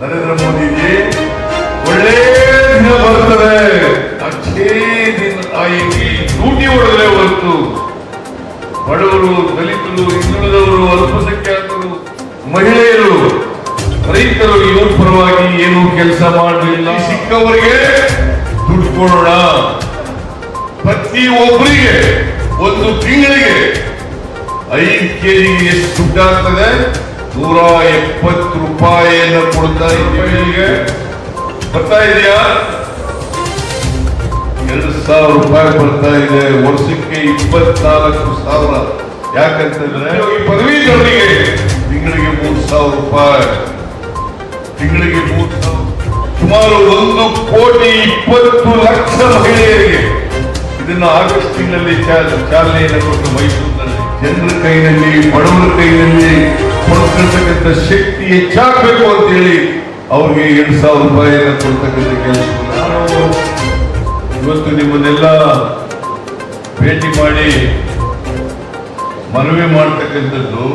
ನರೇಂದ್ರ ಮೋದಿಜಿ ಒಳ್ಳೆ ದಿನ ಬರ್ತದೆ ಅಷ್ಟೇ ದಿನ ತಾಯಿಗೆ ನೂಟಿ ಹೊಡೆದ್ರೆ ಹೊರತು. ಬಡವರು, ದಲಿತರು ಹಿಂದುಳಿದವರು ಅಲ್ಪಸಂಖ್ಯಾತರು, ಮಹಿಳೆಯರು, ರೈತರು ಇವ್ರ ಪರವಾಗಿ ಏನು ಕೆಲಸ ಮಾಡಲಿಲ್ಲ. ಸಿಕ್ಕವರಿಗೆ ದುಡ್ಡು ಕೊಡೋಣ ಪ್ರತಿ ಒಬ್ಬರಿಗೆ ಒಂದು ತಿಂಗಳಿಗೆ ಐದು ಕೆಜಿಗೆ ಎಷ್ಟು ದುಡ್ಡು ಆಗ್ತದೆ ನೂರ ಎಪ್ಪತ್ತು ರೂಪಾಯಿಯನ್ನು ಕೊಡ್ತಾ ಇದ್ದೀವಿ. ಬರ್ತಾ ಇದೆಯಾ? ಎರಡು ಸಾವಿರ ರೂಪಾಯಿ ಬರ್ತಾ ಇದೆ. ವರ್ಷಕ್ಕೆ ಇಪ್ಪತ್ನಾಲ್ಕು ಸಾವಿರ. ಯಾಕಂತಂದ್ರೆ ಪದವೀಧರರಿಗೆ ತಿಂಗಳಿಗೆ ಮೂರು ಸಾವಿರ ರೂಪಾಯಿ. ತಿಂಗಳಿಗೆ ಮೂರು ಸಾವಿರ. ಸುಮಾರು ಒಂದು ಕೋಟಿ ಇಪ್ಪತ್ತು ಲಕ್ಷ ಮಹಿಳೆಯರಿಗೆ. ಇದನ್ನ ಆಗಸ್ಟ್ ತಿಂಗಳಲ್ಲಿ ಚಾಲನೆಯನ್ನು ಕೊಟ್ಟು ಮೈಸೂರಿನಲ್ಲಿ ಜನರ ಕೈನಲ್ಲಿ ಬಡವರ ಕೈನಲ್ಲಿ ಕೊಡ್ತಿರ್ತಕ್ಕಂಥ ಶಕ್ತಿ ಹೆಚ್ಚಾಗಬೇಕು ಅಂತ ಹೇಳಿ ಅವ್ರಿಗೆ ಎರಡು ಸಾವಿರ ರೂಪಾಯಿಯನ್ನು ಕೊಡ್ತಕ್ಕಂಥ ಕೆಲಸ. ಇವತ್ತು ನಿಮ್ಮನ್ನೆಲ್ಲ ಭೇಟಿ ಮಾಡಿ ಮನವಿ ಮಾಡ್ತಕ್ಕಂಥದ್ದು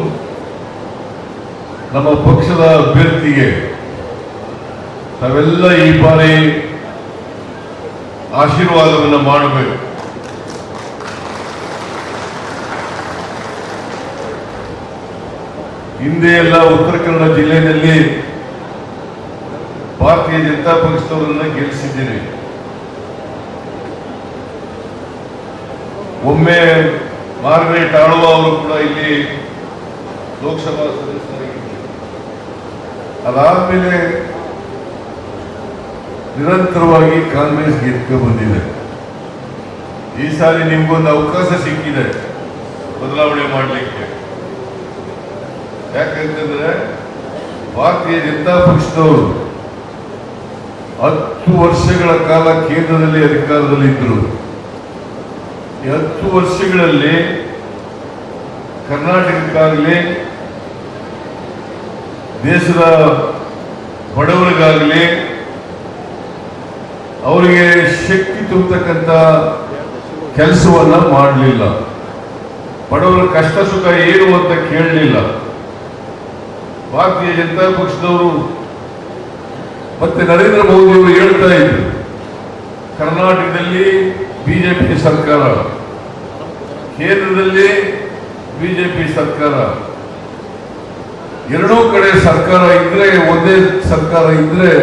ನಮ್ಮ ಪಕ್ಷದ ಅಭ್ಯರ್ಥಿಗೆ. ತಾವೆಲ್ಲ ಈ ಬಾರಿ ಆಶೀರ್ವಾದವನ್ನು ಮಾಡಬೇಕು. ಹಿಂದೆ ಎಲ್ಲ ಉತ್ತರ ಕನ್ನಡ ಜಿಲ್ಲೆಯಲ್ಲಿ ಭಾರತೀಯ ಜನತಾ ಪಕ್ಷದವರನ್ನ ಗೆಲ್ಲಿಸಿದ್ದೇನೆ. ಒಮ್ಮೆ ಮಾರ್ಗರೇಟ್ ಆಳುವ ಅವರು ಕೂಡ ಇಲ್ಲಿ ಲೋಕಸಭಾ ಸದಸ್ಯರಾಗಿದ್ದರು. ಅದಾದ್ಮೇಲೆ ನಿರಂತರವಾಗಿ ಕಾಂಗ್ರೆಸ್ ಗೆದ್ದು ಬಂದಿದೆ. ಈ ಸಾರಿ ನಿಮ್ಗೊಂದು ಅವಕಾಶ ಸಿಕ್ಕಿದೆ. ಬದಲಾವಣೆ ಮಾಡಲಿಕ್ಕೆ. ಯಾಕಂತಂದ್ರೆ ಭಾರತೀಯ ಜನತಾ ಪಕ್ಷದವರು ಹತ್ತು ವರ್ಷಗಳ ಕಾಲ ಕೇಂದ್ರದಲ್ಲಿ ಅಧಿಕಾರದಲ್ಲಿ ಇದ್ದರು ಈ ಹತ್ತು ವರ್ಷಗಳಲ್ಲಿ ಕರ್ನಾಟಕಕ್ಕಾಗಲಿ, ದೇಶದ ಬಡವರಿಗಾಗಲಿ ಅವರಿಗೆ ಶಕ್ತಿ ತುಂಬತಕ್ಕಂಥ ಕೆಲಸವನ್ನ ಮಾಡಲಿಲ್ಲ. ಬಡವರ ಕಷ್ಟ ಸುಖ ಏನು ಅಂತ ಕೇಳಲಿಲ್ಲ. ಭಾರತೀಯ ಜನತಾ ಪಕ್ಷದವರು ಮತ್ತೆ ನರೇಂದ್ರ ಮೋದಿ ಅವರು ಹೇಳ್ತಾ ಇದ್ರು, ಕರ್ನಾಟಕದಲ್ಲಿ ಬಿಜೆಪಿ ಸರ್ಕಾರ ಕೇಂದ್ರದಲ್ಲಿ ಬಿಜೆಪಿ ಸರ್ಕಾರ. ಎರಡೂ ಕಡೆ ಸರ್ಕಾರ ಇದ್ರೆ, ಒಂದೇ ಸರ್ಕಾರ ಇದ್ರೆ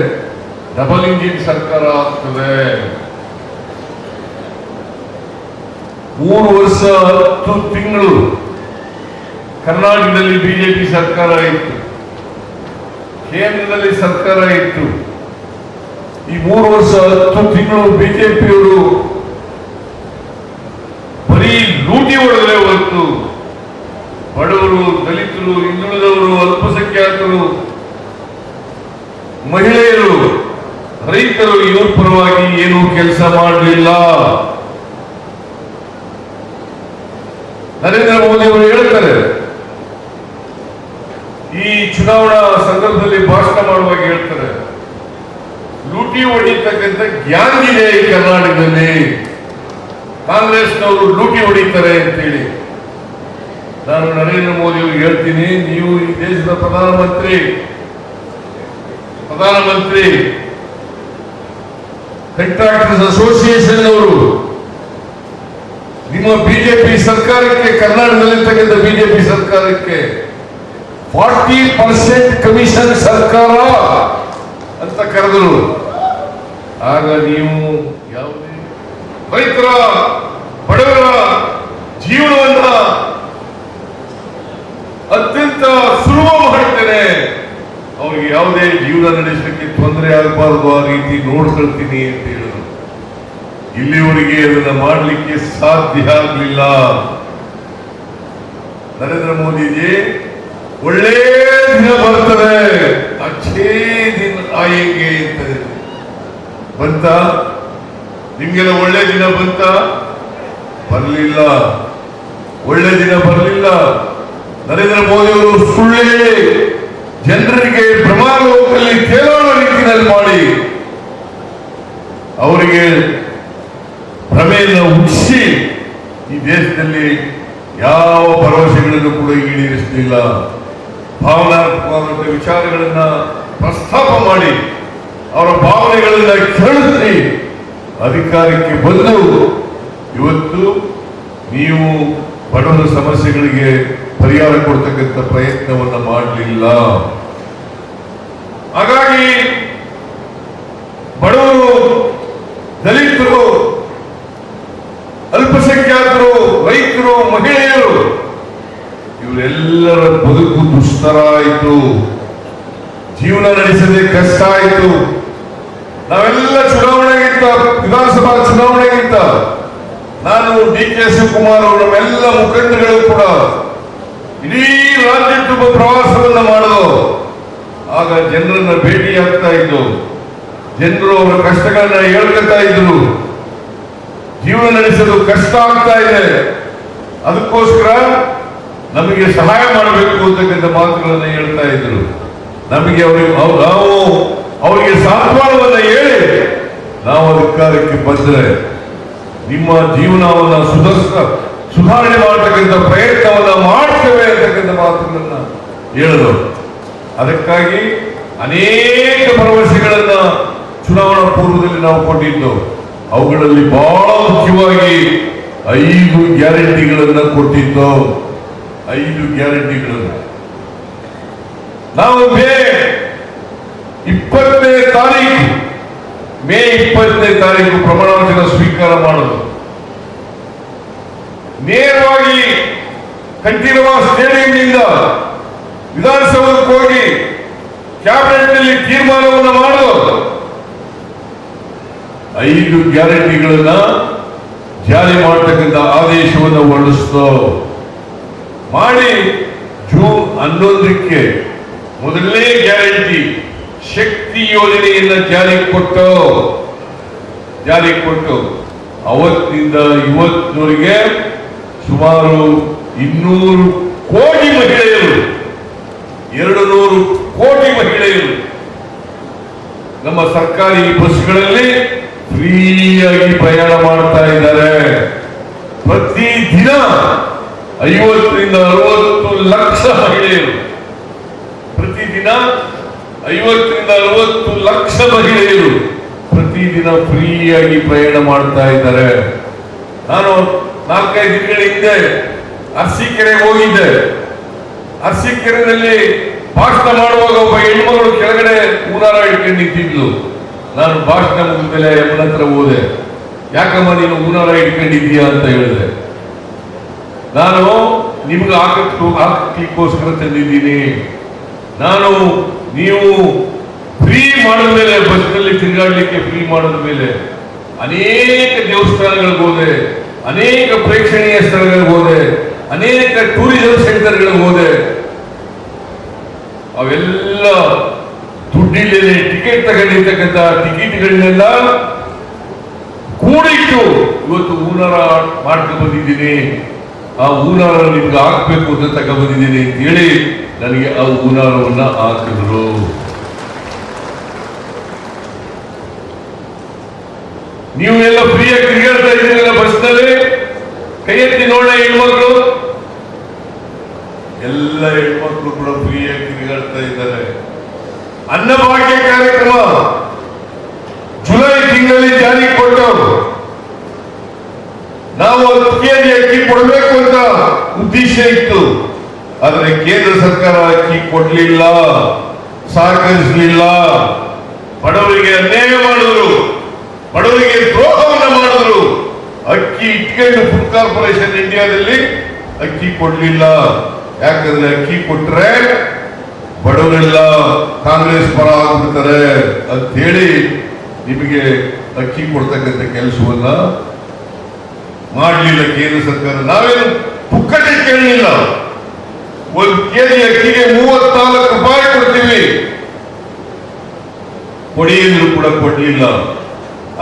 ಡಬಲ್ ಇಂಜಿನ್ ಸರ್ಕಾರ ಆಗ್ತದೆ. ಮೂರು ವರ್ಷ ಹತ್ತು ತಿಂಗಳು ಕರ್ನಾಟಕದಲ್ಲಿ ಬಿಜೆಪಿ ಸರ್ಕಾರ ಇತ್ತು. ಕೇಂದ್ರದಲ್ಲಿ ಸರ್ಕಾರ ಇತ್ತು. ಈ ಮೂರು ವರ್ಷ ಹತ್ತು ತಿಂಗಳು ಬಿಜೆಪಿಯವರು ಬರೀ ಲೂಟಿ ಹೊಡೆದ್ರೆ ಹೊರತು ಬಡವರು, ದಲಿತರು, ಹಿಂದುಳಿದವರು, ಅಲ್ಪಸಂಖ್ಯಾತರು, ಮಹಿಳೆಯರು, ರೈತರು ಇವ್ರ ಪರವಾಗಿ ಏನು ಕೆಲಸ ಮಾಡಲಿಲ್ಲ. ನರೇಂದ್ರ ಮೋದಿ ಅವರು ಹೇಳ್ತಾರೆ ಈ ಚುನಾವಣಾ ಸಂದರ್ಭದಲ್ಲಿ ಭಾಷಣ ಮಾಡುವಾಗ ಹೇಳ್ತಾರೆ, ಲೂಟಿ ಹೊಡಿತಕ್ಕಂಥ ಗ್ಯಾಂಗ್ ಇದೆ ಈ ಕರ್ನಾಟಕದಲ್ಲಿ. ಕಾಂಗ್ರೆಸ್ನವರು ಲೂಟಿ ಹೊಡಿತಾರೆ ಅಂತೇಳಿ. ನಾನು ನರೇಂದ್ರ ಮೋದಿ ಅವ್ರಿಗೆ ಹೇಳ್ತೀನಿ, ನೀವು ಈ ದೇಶದ ಪ್ರಧಾನಮಂತ್ರಿ ಪ್ರಧಾನಮಂತ್ರಿ ಕಂಟ್ರಾಕ್ಟರ್ಸ್ ಅಸೋಸಿಯೇಷನ್ ಅವರು, ನಿಮ್ಮ ಬಿಜೆಪಿ ಸರ್ಕಾರಕ್ಕೆ, ಕರ್ನಾಟಕದಲ್ಲಿರ್ತಕ್ಕಂಥ ಬಿಜೆಪಿ ಸರ್ಕಾರಕ್ಕೆ ಫಾರ್ಟಿ ಪರ್ಸೆಂಟ್ ಕಮಿಷನ್ ಸರ್ಕಾರ ಅಂತ ಕರೆದರು. ಆಗ ನೀವು ಯಾವುದೇ ರೈತರ, ಬಡವರ ಜೀವನವನ್ನ ಅತ್ಯಂತ ಸುಲಭ ಮಾಡ್ತೇನೆ ಅವ್ರಿಗೆ ಯಾವುದೇ ಜೀವನ ನಡೆಸಲಿಕ್ಕೆ ತೊಂದರೆ ಆಗಬಾರದು ಆ ರೀತಿ ನೋಡ್ಕೊಳ್ತೀನಿ ಅಂತ ಹೇಳಿದ್ರು. ಇಲ್ಲಿವರೆಗೆ ಅದನ್ನ ಮಾಡಲಿಕ್ಕೆ ಸಾಧ್ಯ ಆಗಲಿಲ್ಲ. ನರೇಂದ್ರ ಮೋದಿಜಿ ಒಳ್ಳೆ ದಿನ ಬರ್ತದೆ. ಅಚ್ಚೇ ದಿನ ಆಯಿಗೆ ಅಂತ ಬಂತ? ನಿಮ್ಗೆಲ್ಲ ಒಳ್ಳೆ ದಿನ ಬಂತ? ಬರಲಿಲ್ಲ. ಒಳ್ಳೆ ದಿನ ಬರಲಿಲ್ಲ. ನರೇಂದ್ರ ಮೋದಿ ಅವರು ಸುಳ್ಳು ಜನರಿಗೆ ಭ್ರಮಾಲೋಕದಲ್ಲಿ ತೇಲಾಡುವ ರೀತಿಯಲ್ಲಿ ಮಾಡಿ ಅವರಿಗೆ ಭ್ರಮೆಯನ್ನು ಹುಟ್ಟಿಸಿ ಈ ದೇಶದಲ್ಲಿ ಯಾವ ಭರವಸೆಗಳನ್ನು ಕೂಡ ಈಡೇರಿಸಲಿಲ್ಲ. ಭಾವನಾತ್ಮಕವಾದಂಥ ವಿಚಾರಗಳನ್ನ ಪ್ರಸ್ತಾಪ ಮಾಡಿ, ಅವರ ಭಾವನೆಗಳನ್ನ ಕೆರಳಿಸಿ ಅಧಿಕಾರಕ್ಕೆ ಬಂದು ಇವತ್ತು ನೀವು ಬಡವರ ಸಮಸ್ಯೆಗಳಿಗೆ ಪರಿಹಾರ ಕೊಡ್ತಕ್ಕಂಥ ಪ್ರಯತ್ನವನ್ನ ಮಾಡಲಿಲ್ಲ. ಹಾಗಾಗಿ ಬಡವರು, ದಲಿತರು, ಅಲ್ಪಸಂಖ್ಯಾತರು, ರೈತರು, ಮಹಿಳೆಯರು ಇವರೆಲ್ಲರ ಬದುಕು ದುಷ್ಟರ ಆಯಿತು. ಜೀವನ ನಡೆಸದೆ ಕಷ್ಟ ಆಯಿತು. ನಾವೆಲ್ಲ ಚುನಾವಣೆಗಿಂತ, ವಿಧಾನಸಭಾ ಚುನಾವಣೆಗಿಂತ, ನಾನು ಡಿ ಕೆ ಶಿವಕುಮಾರ್ ಅವರು, ನಮ್ಮೆಲ್ಲ ಮುಖಂಡಗಳು ಕೂಡ ಇಡೀ ರಾಜ್ಯ ತುಂಬ ಪ್ರವಾಸವನ್ನು ಮಾಡೋದು. ಆಗ ಜನರನ್ನ ಭೇಟಿ ಆಗ್ತಾ ಇದ್ದು, ಜನರು ಅವರ ಕಷ್ಟಗಳನ್ನ ಹೇಳ್ಕೊತಾ ಇದ್ರು. ಜೀವನ ನಡೆಸಲು ಕಷ್ಟ ಆಗ್ತಾ ಇದೆ. ಅದಕ್ಕೋಸ್ಕರ ನಮಗೆ ಸಹಾಯ ಮಾಡಬೇಕು ಅಂತಕ್ಕಂಥ ಮಾತುಗಳನ್ನು ಹೇಳ್ತಾ ಇದ್ರು. ನಮಗೆ ಅವರಿಗೆ ಅವ್- ನಾವು ಅವರಿಗೆ ಸಾಂತ್ವನವನ್ನ ಹೇಳಿ ನಾವು ಅಧಿಕಾರಕ್ಕೆ ಬಂದರೆ ನಿಮ್ಮ ಜೀವನವನ್ನ ಸುಧರ್ಸ ಸುಧಾರಣೆ ಮಾಡತಕ್ಕಂಥ ಪ್ರಯತ್ನವನ್ನ ಮಾಡ್ತೇವೆ ಅಂತಕ್ಕಂಥ ಮಾತುಗಳನ್ನ ಹೇಳಿದರು. ಅದಕ್ಕಾಗಿ ಅನೇಕ ಭರವಸೆಗಳನ್ನ ಚುನಾವಣಾ ಪೂರ್ವದಲ್ಲಿ ನಾವು ಕೊಟ್ಟಿದ್ದು. ಅವುಗಳಲ್ಲಿ ಬಹಳ ಮುಖ್ಯವಾಗಿ ಐದು ಗ್ಯಾರಂಟಿಗಳನ್ನ ಕೊಟ್ಟಿದ್ದು. ಐದು ಗ್ಯಾರಂಟಿಗಳನ್ನು. ನಾವು ಮೇ ಇಪ್ಪತ್ತನೇ ತಾರೀಕು ಮೇ ಇಪ್ಪತ್ತನೇ ತಾರೀಕು ಪ್ರಮಾಣ ವಚನ ಸ್ವೀಕಾರ ಮಾಡೋದು. ನೇರವಾಗಿ ಕಂಠೀರವ ಸ್ಟೇಡಿಯಂನಿಂದ ವಿಧಾನಸೌಧಕ್ಕೆ ಹೋಗಿ ಕ್ಯಾಬಿನೆಟ್ನಲ್ಲಿ ತೀರ್ಮಾನವನ್ನು ಮಾಡೋದು ಐದು ಗ್ಯಾರಂಟಿಗಳನ್ನ ಜಾರಿ ಮಾಡತಕ್ಕಂಥ ಆದೇಶವನ್ನು ಹೊರಡಿಸ್ತು. ಮಾಡಿ ಜೂನ್ ಹನ್ನೊಂದಕ್ಕೆ ಮೊದಲನೇ ಗ್ಯಾರಂಟಿ ಶಕ್ತಿ ಯೋಜನೆಯನ್ನ ಜಾರಿಗೆ ಕೊಟ್ಟು ಜಾರಿಗೆ ಕೊಟ್ಟು ಅವತ್ತಿಂದ ಇವತ್ತಿನವರಿಗೆ ಸುಮಾರು ಇನ್ನೂರು ಕೋಟಿ ಮಹಿಳೆಯರು, ಎರಡು ನೂರು ಕೋಟಿ ಮಹಿಳೆಯರು ನಮ್ಮ ಸರ್ಕಾರಿ ಬಸ್ಗಳಲ್ಲಿ ಫ್ರೀಯಾಗಿ ಪ್ರಯಾಣ ಮಾಡ್ತಾ ಇದ್ದಾರೆ. ಪ್ರತಿ ದಿನ ಐವತ್ತರಿಂದ ಅರವತ್ತು ಲಕ್ಷ ಮಹಿಳೆಯರು. ಪ್ರತಿದಿನ ಐವತ್ತರಿಂದ ಅರವತ್ತು ಲಕ್ಷ ಮಹಿಳೆಯರು ಪ್ರತಿದಿನ ಫ್ರೀಯಾಗಿ ಪ್ರಯಾಣ ಮಾಡ್ತಾ ಇದ್ದಾರೆ. ನಾನು ನಾಲ್ಕೈದು ದಿನಗಳ ಹಿಂದೆ ಅರಸೀಕೆರೆಗೆ ಹೋಗಿದ್ದೆ. ಅರಸೀಕೆರೆಯಲ್ಲಿ ಭಾಷಣ ಮಾಡುವಾಗ ಒಬ್ಬ ಹೆಣ್ಮಗಳು ಕೆಳಗಡೆ ಊರಾರ ಇಟ್ಕೊಂಡು ನಿಂತಿದ್ಲು ನಾನು ಭಾಷಣ ಮುಗಿದ ಮೇಲೆ ಹೋದೆ. ಯಾಕಮ್ಮ ನೀನು ಊರಾರ ಇಟ್ಕೊಂಡಿದ್ದೀಯಾ ಅಂತ ಹೇಳಿದೆ. ನಾನು ನಿಮ್ಗೆ ಹಾಕಕ್ಕೆ ಹಾಕಲಿಕ್ಕೋಸ್ಕರ ತಂದಿದ್ದೀನಿ. ನಾನು ನೀವು ಫ್ರೀ ಮಾಡಿದ ಮೇಲೆ ಬಸ್ನಲ್ಲಿ ತಿರುಗಾಡಲಿಕ್ಕೆ ಫ್ರೀ ಮಾಡಿದ ಮೇಲೆ ಅನೇಕ ದೇವಸ್ಥಾನಗಳಿಗೆ ಹೋದೆ, ಅನೇಕ ಪ್ರೇಕ್ಷಣೀಯ ಸ್ಥಳಗಳಿಗೆ ಹೋದೆ, ಅನೇಕ ಟೂರಿಸಂ ಸೆಂಟರ್ಗಳಿಗೆ ಹೋದೆ. ಅವೆಲ್ಲ ದುಡ್ಡಿಲ್ಲದೆ ಟಿಕೆಟ್ ತಗೊಂಡಿರ್ತಕ್ಕಂಥ ಟಿಕೆಟ್ಗಳನ್ನೆಲ್ಲ ಕೂಡಿಟ್ಟು ಇವತ್ತು ಹೂನಾರ ಮಾಡ್ಕೊಂಡು ಬಂದಿದ್ದೀನಿ. ಆ ಹೂನಾರ ನಿಮ್ಗೆ ಹಾಕ್ಬೇಕು ಅಂತ ತಗೊಂಡ್ ಬಂದಿದ್ದೀನಿ ಅಂತ ಹೇಳಿ ನನಗೆ ಆ ಹೂನಾರವನ್ನ ಹಾಕಿದ್ರು. ನೀವು ಎಲ್ಲ ಫ್ರೀಯಾಗಿ ತಿರುಗಾಡ್ತಾ ಇದ್ದೀರಲ್ಲ ಬಸ್ನಲ್ಲಿ? ಕೈ ಎತ್ತಿ ನೋಡ ಹೆಣ್ಮಕ್ಳು? ಎಲ್ಲ ಹೆಣ್ಮಕ್ಳು ಕೂಡ ಫ್ರೀಯಾಗಿ ತಿರುಗಾಡ್ತಾ ಇದ್ದಾರೆ. ಅನ್ನಭಾಗ್ಯ ಕಾರ್ಯಕ್ರಮ ಜುಲೈ ತಿಂಗಳಲ್ಲಿ ಜಾರಿ ಕೊಟ್ಟು ನಾವು ಅಕ್ಕಿಯಲ್ಲಿ ಅಕ್ಕಿ ಕೊಡಬೇಕು ಅಂತ ಉದ್ದೇಶ ಇತ್ತು. ಆದರೆ ಕೇಂದ್ರ ಸರ್ಕಾರ ಅಕ್ಕಿ ಕೊಡ್ಲಿಲ್ಲ, ಸಹಕರಿಸಲಿಲ್ಲ. ಬಡವರಿಗೆ ಅನ್ಯಾಯ ಮಾಡಿದ್ರು, ಬಡವರಿಗೆ ದ್ರೋಹವನ್ನ ಮಾಡಿದ್ರು. ಅಕ್ಕಿ ಇಟ್ಕೊಂಡು ಫುಡ್ ಕಾರ್ಪೊರೇಷನ್ ಇಂಡಿಯಾದಲ್ಲಿ ಅಕ್ಕಿ ಕೊಡ್ಲಿಲ್ಲ. ಯಾಕಂದ್ರೆ ಅಕ್ಕಿ ಕೊಟ್ರೆ ಬಡವರೆಲ್ಲ ಕಾಂಗ್ರೆಸ್ ಪರ ಆಗ್ಬಿಡ್ತಾರೆ ಅಂತ ಹೇಳಿ ನಿಮಗೆ ಅಕ್ಕಿ ಕೊಡ್ತಕ್ಕಂಥ ಕೆಲಸವನ್ನ ಮಾಡಲಿಲ್ಲ ಕೇಂದ್ರ ಸರ್ಕಾರ. ನಾವೇನು ಪುಕ್ಕಟೆ ಕೇಳಲಿಲ್ಲ ಒಂದು ಕೆಜಿ ಅಕ್ಕಿಗೆ ಮೂವತ್ನಾಲ್ಕು ರೂಪಾಯಿ ಕೊಡ್ತೀವಿ. ಕೊಡಿ ಅಂದ್ರು ಕೂಡ ಕೊಡ್ಲಿಲ್ಲ.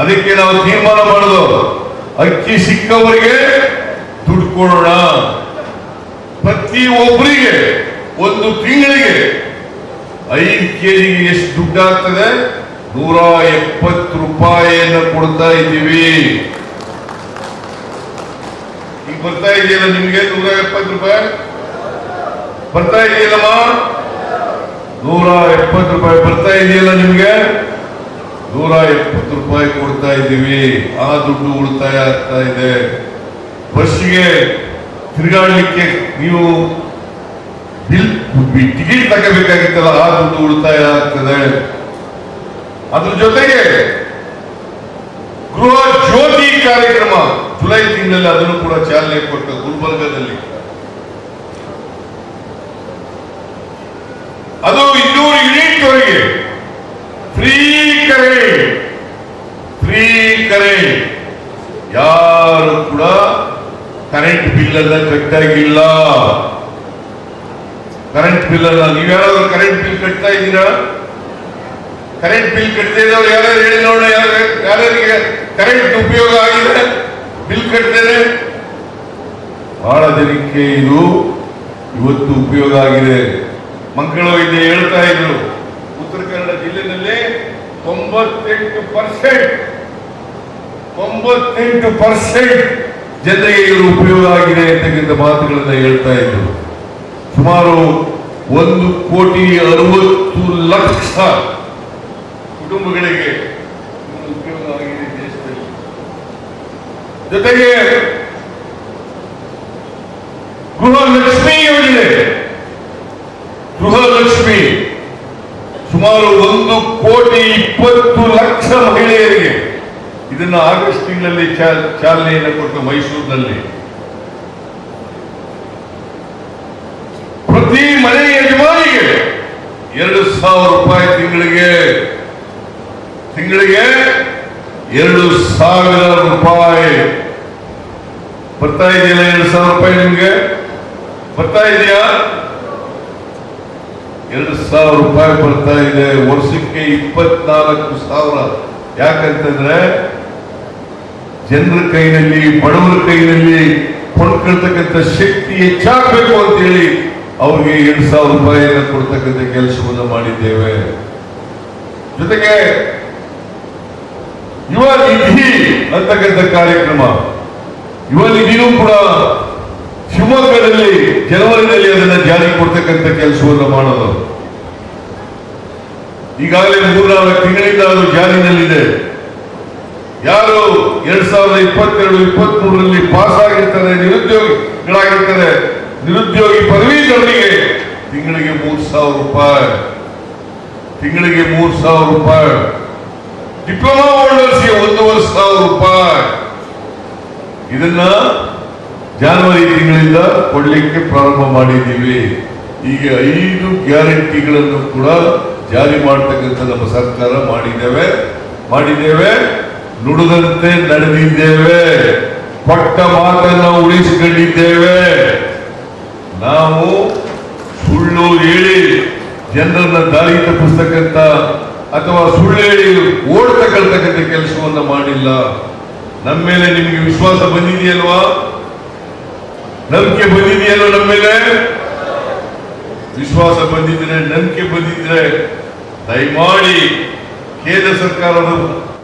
ಅದಕ್ಕೆ ನಾವು ತೀರ್ಮಾನ ಮಾಡೋದು, ಅಕ್ಕಿ ಸಿಕ್ಕವರಿಗೆ ದುಡ್ಡು ಕೊಡೋಣ. ಪ್ರತಿ ಒಬ್ಬರಿಗೆ, ಒಂದು ತಿಂಗಳಿಗೆ ಐದು ಕೆಜಿಗೆ ಎಷ್ಟು ದುಡ್ಡಾಗ್ತದೆ? ನೂರ ಎಪ್ಪತ್ತು ರೂಪಾಯಿಯನ್ನು ಕೊಡ್ತಾ ಇದ್ದೀವಿ. ಬರ್ತಾ ಇದೆಯಲ್ಲ ನಿಮ್ಗೆ? ನೂರ ಎಪ್ಪತ್ತು ರೂಪಾಯಿ? ಬರ್ತಾ ಇದೆಯಲ್ಲಮ್ಮ? ನೂರ ಎಪ್ಪತ್ತು ರೂಪಾಯಿ ಬರ್ತಾ ಇದೆಯಲ್ಲ ನಿಮ್ಗೆ? ನೂರ ಎಪ್ಪತ್ತು ರೂಪಾಯಿ ಕೊಡ್ತಾ ಇದ್ದೀವಿ. ಆ ದುಡ್ಡು ಉಳಿತಾಯ ಆಗ್ತಾ ಇದೆ. ಬಸ್ಸಿಗೆ ತಿರುಗಾಡಲಿಕ್ಕೆ ನೀವು ಬಿಲ್ ಟಿಕೆಟ್ ತಗೋಬೇಕಾಗಿತ್ತಲ್ಲ, ಆ ದುಡ್ಡು ಉಳಿತಾಯ ಆಗ್ತದೆ ಅದ್ರ ಜೊತೆಗೆ ಗೃಹ ಜ್ಯೋತಿ ಕಾರ್ಯಕ್ರಮ. ಜುಲೈ ತಿಂಗಳಲ್ಲಿ ಅದನ್ನು ಕೂಡ ಚಾಲನೆ ಕೊಟ್ಟ ಗುಲ್ಬರ್ಗದಲ್ಲಿ. ಅದು ಇನ್ನೂರು ಯೂನಿಟ್ ವರೆಗೆ ಫ್ರೀ ಕರೆಂಟ್ ಫ್ರೀ ಕರೆಂಟ್ ಯಾರು ಕೂಡ ಕರೆಂಟ್ ಬಿಲ್ ಅನ್ನ ಕಟ್ಟಾಗಿಲ್ಲ. ಕರೆಂಟ್ ಬಿಲ್ ಅನ್ನ ನೀವು ಯಾರಾದ್ರೂ ಕರೆಂಟ್ ಬಿಲ್ ಕಟ್ತಾ ಇದ್ದೀರಾ? ಕರೆಂಟ್ ಬಿಲ್ ಕಟ್ಟದೇ ಇದ್ದವ್ರು ಯಾರ್ಯಾರು ಹೇಳಿ ನೋಡೋಣ ಯಾರು ಯಾರ್ಯಾರಿಗೆ ಕರೆಂಟ್ ಉಪಯೋಗ ಆಗಿದೆ? ಬಿಲ್ ಕಟ್ತೇನೆ. ಬಹಳ ಜನಕ್ಕೆ ಇದು ಇವತ್ತು ಉಪಯೋಗ ಆಗಿದೆ. ಮಕ್ಕಳು ಇಲ್ಲಿ ಹೇಳ್ತಾ ಇದ್ರು, ಉತ್ತರ ಕನ್ನಡ ಜಿಲ್ಲೆನಲ್ಲಿ ತೊಂಬತ್ತೆಂಟು ಪರ್ಸೆಂಟ್ ತೊಂಬತ್ತೆಂಟು ಪರ್ಸೆಂಟ್ ಜನರಿಗೆ ಇದು ಉಪಯೋಗ ಆಗಿದೆ ಅಂತಕ್ಕಂಥ ಮಾತುಗಳನ್ನ ಹೇಳ್ತಾ ಇದ್ರು. ಸುಮಾರು ಒಂದು ಕೋಟಿ ಅರವತ್ತು ಲಕ್ಷ ಕುಟುಂಬಗಳಿಗೆ ಇದು ಉಪಯೋಗ ಆಗಿದೆ ದೇಶದಲ್ಲಿ ಜೊತೆಗೆ ಗೃಹಲಕ್ಷ್ಮಿ ಯೋಜನೆ. ಗೃಹಲಕ್ಷ್ಮಿ ಸುಮಾರು ಒಂದು ಕೋಟಿ ಇಪ್ಪತ್ತು ಲಕ್ಷ ಮಹಿಳೆಯರಿಗೆ ಇದನ್ನ ಆಗಸ್ಟ್ ತಿಂಗಳಲ್ಲಿ ಚಾಲನೆಯನ್ನು ಕೊಟ್ಟು ಮೈಸೂರಿನಲ್ಲಿ. ಪ್ರತಿ ಮನೆ ಯಜಮಾನಿಗೆ ಎರಡು ಸಾವಿರ ರೂಪಾಯಿ ತಿಂಗಳಿಗೆ ತಿಂಗಳಿಗೆ ಎರಡು ಸಾವಿರ ರೂಪಾಯಿ. ಬರ್ತಾ ಇದೆಯಲ್ಲ ಎರಡು ಸಾವಿರ ರೂಪಾಯಿ ನಿಮ್ಗೆ? ಬರ್ತಾ ಇದೆಯಾ? ಎರಡು ಸಾವಿರ ರೂಪಾಯಿ ಬರ್ತಾ ಇದೆ. ವರ್ಷಕ್ಕೆ ಇಪ್ಪತ್ನಾಲ್ಕು ಸಾವಿರ. ಯಾಕಂತಂದ್ರೆ ಜನರ ಕೈನಲ್ಲಿ ಬಡವರ ಕೈನಲ್ಲಿ ಕೊಂಡ್ಕೊಳ್ತಕ್ಕಂಥ ಶಕ್ತಿ ಹೆಚ್ಚಾಗಬೇಕು ಅಂತೇಳಿ ಅವ್ರಿಗೆ ಎರಡು ಸಾವಿರ ರೂಪಾಯಿಯನ್ನು ಕೊಡ್ತಕ್ಕಂಥ ಕೆಲಸವನ್ನು ಮಾಡಿದ್ದೇವೆ. ಜೊತೆಗೆ ಯುವ ನಿಧಿ ಅಂತಕ್ಕಂಥ ಕಾರ್ಯಕ್ರಮ. ಯುವ ನಿಧಿಯೂ ಕೂಡ ಶಿವಮೊಗ್ಗದಲ್ಲಿ ಜನವರಿನಲ್ಲಿ ಅದನ್ನ ಜಾರಿ ಕೊಡ್ತಕ್ಕಂಥ ಕೆಲಸವನ್ನು ಮಾಡೋದು. ಈಗಾಗಲೇ ಮೂರ್ನಾಲ್ಕು ತಿಂಗಳಿಂದ ಅದು ಜಾರಿನಲ್ಲಿದೆ. ಯಾರು ಎರಡ್ ಸಾವಿರದ ಇಪ್ಪತ್ತೆರಡು ಇಪ್ಪತ್ತ್ ಮೂರರಲ್ಲಿ ಪಾಸ್ ಆಗಿರ್ತಾರೆ ನಿರುದ್ಯೋಗಿಗಳಾಗಿರ್ತಾರೆ, ನಿರುದ್ಯೋಗಿ ಪದವೀಧರರಿಗೆ ತಿಂಗಳಿಗೆ ಮೂರ್ ಸಾವಿರ ರೂಪಾಯಿ. ತಿಂಗಳಿಗೆ ಮೂರ್ ಸಾವಿರ ರೂಪಾಯಿ. ಡಿಪ್ಲೊಮಾ ಹೋಲ್ಡರ್ಸ್ಗೆ ಒಂದೂವರೆ ಸಾವಿರ ರೂಪಾಯಿ. ಇದನ್ನ ಜಾನ್ವರಿ ತಿಂಗಳಿಂದ ಕೊಡ್ಲಿಕ್ಕೆ ಪ್ರಾರಂಭ ಮಾಡಿದ್ದೀವಿ. ಈಗ ಐದು ಗ್ಯಾರಂಟಿಗಳನ್ನು ಕೂಡ ಜಾರಿ ಮಾಡತಕ್ಕಂಥ ನಮ್ಮ ಸರ್ಕಾರ ಮಾಡಿದ್ದೇವೆ. ಮಾಡಿದ್ದೇವೆ. ನುಡಿದಂತೆ ನಡೆದಿದ್ದೇವೆ. ಪಟ್ಟ ಮಾತನ್ನು ಉಳಿಸಿಕೊಂಡಿದ್ದೇವೆ. ನಾವು ಸುಳ್ಳು ಹೇಳಿ ಜನರನ್ನ ದಾರಿ ತಪ್ಪಿಸ್ತಕ್ಕಂಥ ಅಥವಾ ಸುಳ್ಳು ಹೇಳಿ ಓಡ್ತಕ್ಕಂತಕ್ಕಂಥ ಕೆಲಸವನ್ನು ಮಾಡಿಲ್ಲ ನಮ್ಮ ಮೇಲೆ ನಿಮಗೆ ವಿಶ್ವಾಸ ಬಂದಿದೆಯಲ್ವಾ? ನಂಬಿಕೆ ಬಂದಿದೆಯಲ್ವಾ ನಮ್ಮ ಮೇಲೆ? ವಿಶ್ವಾಸ ಬಂದಿದ್ರೆ, ನಂಬಿಕೆ ಬಂದಿದ್ರೆ, ದಯಮಾಡಿ ಕೇಂದ್ರ ಸರ್ಕಾರದ